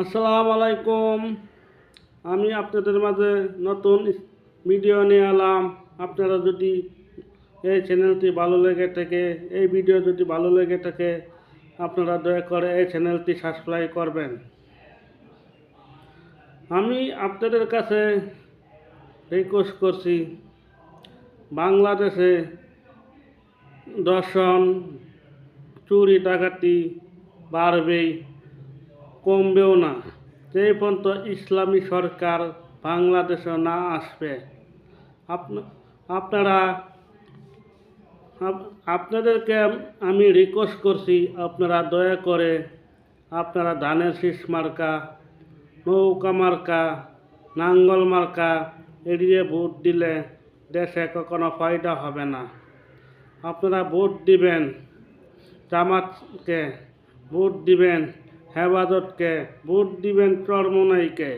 আসসালামু আলাইকুম আমি আপনাদের মাঝে নতুন ভিডিও নিয়ে এলাম। আপনারা যদি এই চ্যানেলটি ভালো লেগে থাকে, এই ভিডিও যদি ভালো লেগে থাকে, আপনারা দয়া করে এই চ্যানেলটি সাবস্ক্রাইব করবেন। আমি আপনাদের কাছে রিকোয়েস্ট করছি, বাংলাদেশে দর্শন, চুরি, ডাকাতি বাড়বেই কমবেও না। যে পর্যন্ত ইসলামী সরকার বাংলাদেশে না আসবে, আপনা- আপনারা আপনাদেরকে আমি রিকোয়েস্ট করছি, আপনারা দয়া করে আপনারা ধানের শীষ মার্কা, নৌকা মার্কা, নাঙ্গল মার্কা এড়িয়ে ভোট দিলে দেশে কখনো ফায়দা হবে না। আপনারা ভোট দিবেন, জামাতকে ভোট দিবেন হেফাজতকে ভোট দিবেন চরমনাইকে।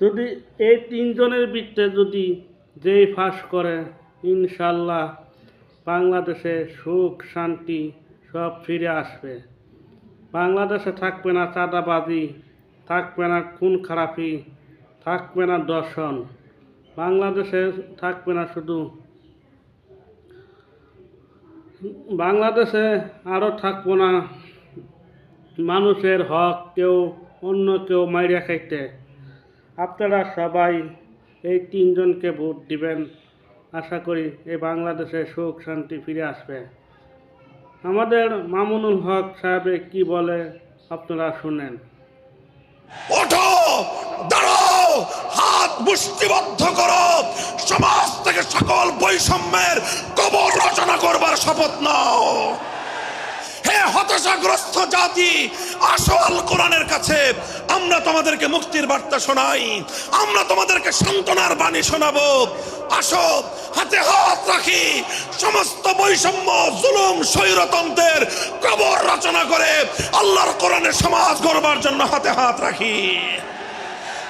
যদি এই তিনজনের ভিত্তে যদি যেই ফাঁস করে ইনশাল্লাহ বাংলাদেশে সুখ, শান্তি সব ফিরে আসবে। বাংলাদেশে থাকবে না চাঁদাবাজি, থাকবে না খুন খারাপি, থাকবে না দর্শন। বাংলাদেশে থাকবে না শুধু বাংলাদেশে আরও থাকব না মানুষের হক কেউ অন্য কেউ মাইরা খাইতে। আপনারা সবাই এই তিনজনকে ভোট দিবেন। আশা করি এই বাংলাদেশে সুখ, শান্তি ফিরে আসবে। আমাদের মামুনুল হক সাহেবে কি বলে আপনারা শুনেন। ওঠো হাত মুষ্টিবদ্ধ করো। সমাজ থেকে সকল বৈষম্যের কবর রচনা করবার শপথ নাও। হতাশাগ্রস্ত জাতি, আসো আল কোরআনের কাছে। আমরা তোমাদেরকে মুক্তির বার্তা শোনাই। আমরা তোমাদেরকে সান্ত্বনার বাণী শোনাবো। আসো, হাতে হাত রাখি। সমস্ত বৈষম্য, জুলুম, স্বৈরতন্ত্রের কবর রচনা করে আল্লাহর কোরআনের সমাজ গড়বার জন্য হাতে হাত রাখি।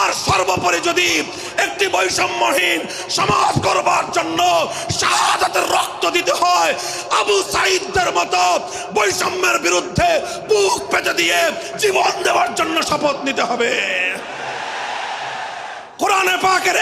আর সর্বোপরি যদি একটি বৈষম্যহীন সমাজ করবার জন্য শাহাদাতের রক্ত দিতে হয়, আবু সাইদদের মতো বৈষম্যের বিরুদ্ধে বুক পেতে দিয়ে জীবন দেওয়ার জন্য শপথ নিতে হবে। কোরআনে পাকের